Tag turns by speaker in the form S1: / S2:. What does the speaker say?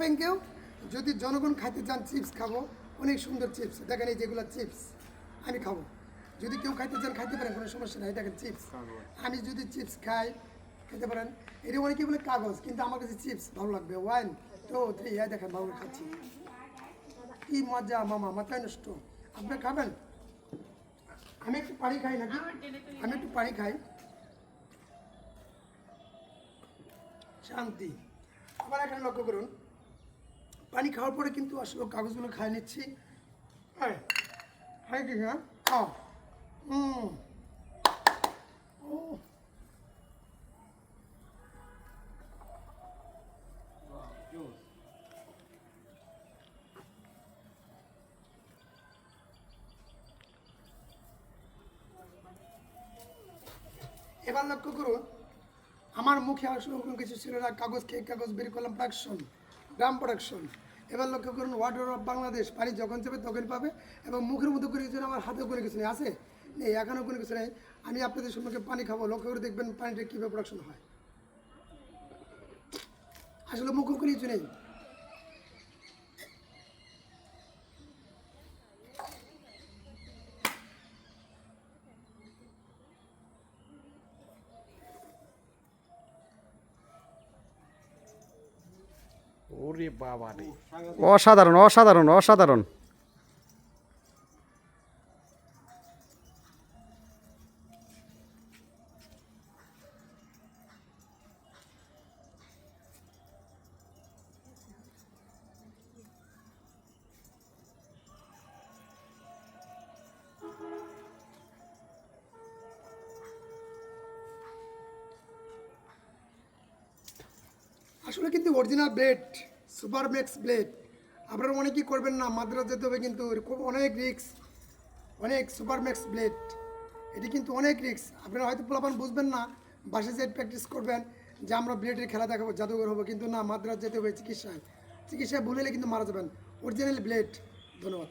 S1: কেউ? যদি জনগণ খাইতে চান চিপস খাব, অনেক সুন্দর চিপস। দেখেন এই যেগুলো চিপস, আমি খাব। যদি কেউ খাইতে চান, খাইতে পারেন, কোনো সমস্যা নাই। দেখেন চিপস। আমি যদি চিপস খাই খেতে পারেন। এটা অনেকে বলে কাগজ, কিন্তু আমার কাছে চিপস ভালো লাগবে। ওয়ান টু থ্রি এই দেখেন ভালো খাচ্ছি। কি মজা, মামা, মাথায় নষ্ট। আপনি খাবেন? আমি একটু পানি খাই নাকি? আমি একটু পানি খাই। শান্তি। আবার এখানে লক্ষ্য করুন। পানি খাওয়ার পরে কিন্তু আসলে কাগজগুলো খাই নিচ্ছি। এবার লক্ষ্য করুন, আমার মুখে আসলে কোনো কিছু ছিল না, কাগজ খেয়ে কাগজ বের করলাম প্রোডাকশন গ্রাম প্রোডাকশন এবার লক্ষ্য করুন ওয়াটার অফ বাংলাদেশ পানি যখন যাবে তখন পাবে এবং মুখের মতো করে কিছু আমার হাতেও কোনো কিছু নেই, আছে? নেই এখনও কোনো কিছু নেই। আমি আপনাদের সম্মুখে পানি খাব, লক্ষ্য করে দেখবেন পানিটা কীভাবে প্রোডাকশন হয়। আসলে মুখেও কোনো কিছু নেই।
S2: অসাধারণ অসাধারণ অসাধারণ।
S1: আসলে কিন্তু original blade super max blade আপনারা অনেকেই করবেন না মাদ্রাস যেতে হবে কিন্তু অনেক রিক্স অনেক সুপার ম্যাক্স ব্লেড এটি কিন্তু অনেক রিক্স আপনারা হয়তো পোলাপান বুঝবেন না বাসে যেয়ে প্র্যাকটিস করবেন যে আমরা ব্লেডের খেলা দেখাবো, জাদুঘর হব, কিন্তু না মাদ্রাস যেতে হবে চিকিৎসায়। চিকিৎসায় ভুলে গেলে কিন্তু মারা যাবেন। অরিজিনাল ব্লেড ধন্যবাদ।